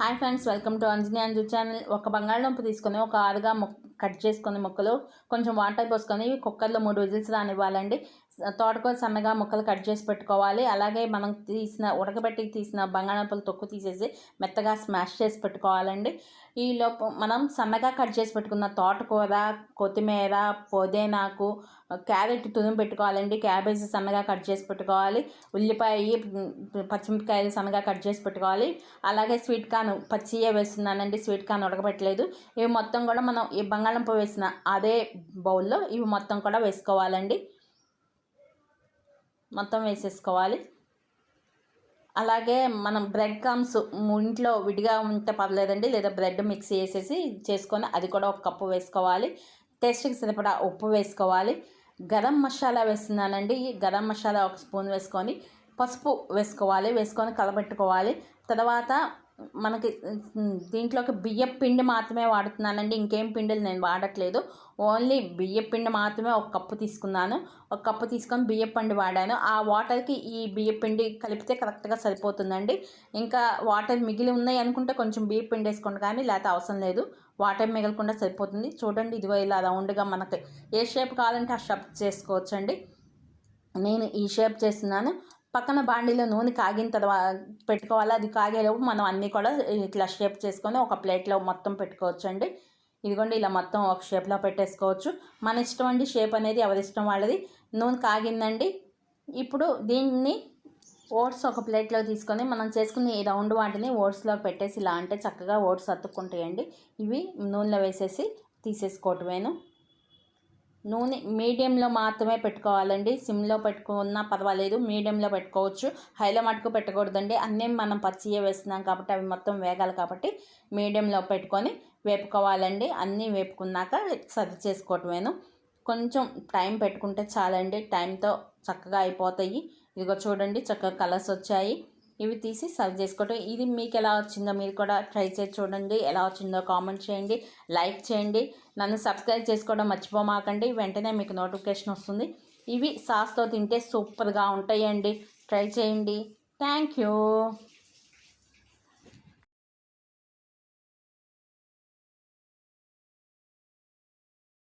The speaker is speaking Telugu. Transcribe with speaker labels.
Speaker 1: Hi friends welcome to Anjani Anju channel. ఒక బంగాళదుంప తీసుకొని ఒక ఆరుగా కట్ చేసుకొని ముక్కలు కొంచెం వాటర్ పోసుకొని కుక్కర్లో మూడు విజిల్స్ రానివ్వాలండి. తోటకూర సన్నగా ముక్కలు కట్ చేసి పెట్టుకోవాలి. అలాగే మనం తీసిన ఉడకబెట్టి తీసిన బంగాళదుంపలు తొక్కు తీసేసి మెత్తగా స్మాష్ చేసి పెట్టుకోవాలండి. ఈ లోపు మనం సన్నగా కట్ చేసి పెట్టుకున్న తోటకూర కొత్తిమీర పుదీనాకు క్యారెట్ తురుము పెట్టుకోవాలండి. క్యాబేజీ సన్నగా కట్ చేసి పెట్టుకోవాలి. ఉల్లిపాయ పచ్చిమిరపకాయలు సన్నగా కట్ చేసి పెట్టుకోవాలి. అలాగే స్వీట్ కార్న్ పచ్చియే వేస్తున్నానండి. స్వీట్ కార్న్ ఉడకబెట్టలేదు. ఇవి మొత్తం కూడా మనం ఈ బంగాళంపు వేసిన అదే బౌల్లో ఇవి మొత్తం కూడా వేసుకోవాలండి. మొత్తం వేసేసుకోవాలి. అలాగే మనం బ్రెడ్ క్రమ్స్ ఇంట్లో విడిగా ఉంటే పర్లేదండి. లేదా బ్రెడ్ మిక్స్ చేసేసి చేసుకొని అది కూడా ఒక కప్పు వేసుకోవాలి. టేస్ట్కి సరిపడా ఉప్పు వేసుకోవాలి. గరం మసాలా వేస్తున్నానండి. గరం మసాలా ఒక స్పూన్ వేసుకొని పసుపు వేసుకోవాలి. వేసుకొని కలబెట్టుకోవాలి. తర్వాత మనకి దీంట్లోకి బియ్యం పిండి మాత్రమే వాడుతున్నానండి. ఇంకేం పిండిలు నేను వాడట్లేదు. ఓన్లీ బియ్యం పిండి మాత్రమే ఒక కప్పు తీసుకున్నాను. ఒక కప్పు తీసుకొని బియ్యం పిండి వాడాను. ఆ వాటర్కి ఈ బియ్యం పిండి కలిపితే కరెక్ట్గా సరిపోతుందండి. ఇంకా వాటర్ మిగిలి ఉన్నాయి అనుకుంటే కొంచెం బియ్యం పిండి వేసుకోండి కానీ లేకపోతే అవసరం లేదు. వాటర్ మిగలకుండా సరిపోతుంది. చూడండి ఇదిగో ఇలా రౌండ్గా మనకి ఏ షేప్ కావాలంటే ఆ షేప్ చేసుకోవచ్చండి. నేను ఈ షేప్ చేస్తున్నాను. పక్కన బాండీలో నూనె కాగిన తర్వాత పెట్టుకోవాలి? అది కాగేలోపు మనం అన్నీ కూడా ఇట్లా షేప్ చేసుకొని ఒక ప్లేట్లో మొత్తం పెట్టుకోవచ్చు అండి ఇదిగోండి ఇలా మొత్తం ఒక షేప్లో పెట్టేసుకోవచ్చు. మన ఇష్టం అండి షేప్ అనేది ఎవరి ఇష్టం వాళ్ళది. నూనె కాగిందండి. ఇప్పుడు దీన్ని ఓట్స్ ఒక ప్లేట్లో తీసుకొని మనం చేసుకుని ఈ రౌండ్ వాటిని ఓట్స్లో పెట్టేసి ఇలా అంటే చక్కగా ఓట్స్ అతుక్కుంటాయండి. ఇవి నూనెలో వేసేసి తీసేసుకోవటమేను. నూనె మీడియంలో మాత్రమే పెట్టుకోవాలండి. సిమ్లో పెట్టుకున్నా పర్వాలేదు. మీడియంలో పెట్టుకోవచ్చు. హైలో మటుకు పెట్టకూడదండి. అన్నీ మనం పచ్చియే వేస్తున్నాం కాబట్టి అవి మొత్తం వేగాలి కాబట్టి మీడియంలో పెట్టుకొని వేపుకోవాలండి. అన్నీ వేపుకున్నాక సర్వ్ చేసుకోవటమేను. కొంచెం టైం పెట్టుకుంటే చాలండి. టైంతో చక్కగా అయిపోతాయి. ఇదిగో చూడండి చక్కగా కలర్స్ వచ్చాయి. ఇవి తీసి సర్వ్ చేసుకోవటం. ఇది మీకు ఎలా వచ్చిందో మీరు కూడా ట్రై చేసి చూడండి. ఎలా వచ్చిందో కామెంట్ చేయండి. లైక్ చేయండి. నన్ను సబ్స్క్రైబ్ చేసుకోవడం మర్చిపోమాకండి. వెంటనే మీకు నోటిఫికేషన్ వస్తుంది. ఇవి సాస్తో తింటే సూపర్గా ఉంటాయండి. ట్రై చేయండి. Thank you.